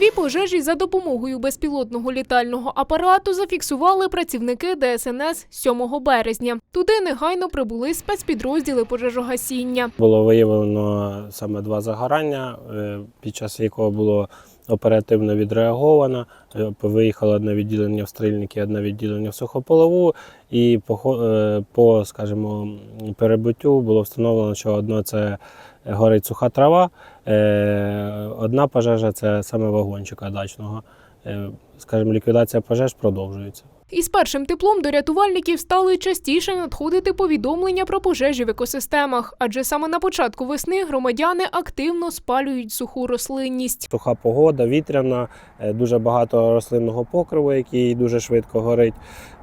Дві пожежі за допомогою безпілотного літального апарату зафіксували працівники ДСНС 7 березня. Туди негайно прибули спецпідрозділи пожежогасіння. Було виявлено саме два загорання, е, під час якого було оперативно відреагована. Виїхала Виїхало одне відділення в стрільники, одне відділення в сухополову. І по, е, по скажімо, перебуттю було встановлено, що одно це горить суха трава, е, одна пожежа це саме вагончика дачного. Скажімо, ліквідація пожеж продовжується. Із першим теплом до рятувальників стали частіше надходити повідомлення про пожежі в екосистемах, адже саме на початку весни громадяни активно спалюють суху рослинність. Суха погода, вітряна, е, дуже багато рослинного покриву, який дуже швидко горить.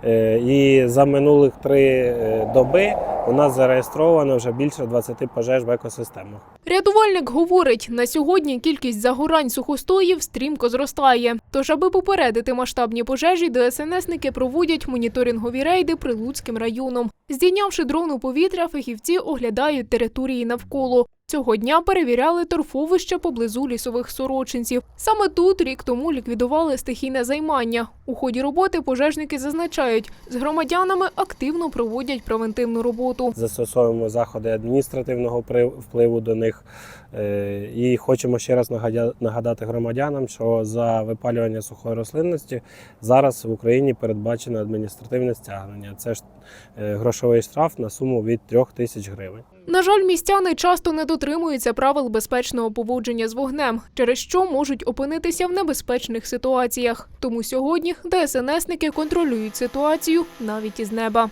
Е, І за минулих три е, доби у нас зареєстровано вже більше 20 пожеж в екосистемах. Рятувальник говорить, на сьогодні кількість загорань сухостоїв стрімко зростає. Тож, аби попередити масштабні пожежі, ДСНСники проводять моніторингові рейди Прилуцьким районом. Здійнявши дрон у повітря, фахівці оглядають території навколо. Цього дня перевіряли торфовище поблизу лісових сорочинців. Саме тут рік тому ліквідували стихійне займання. У ході роботи пожежники зазначають, з громадянами активно проводять превентивну роботу. Застосовуємо заходи адміністративного впливу до них. Е, І хочемо ще раз нагадати громадянам, що за випалювання сухої рослинності зараз в Україні передбачено адміністративне стягнення. Це ж е, грошовий штраф на суму від 3 тисяч гривень. На жаль, містяни часто не дотримуються правил безпечного поводження з вогнем, через що можуть опинитися в небезпечних ситуаціях. Тому сьогодні ДСНСники контролюють ситуацію навіть із неба.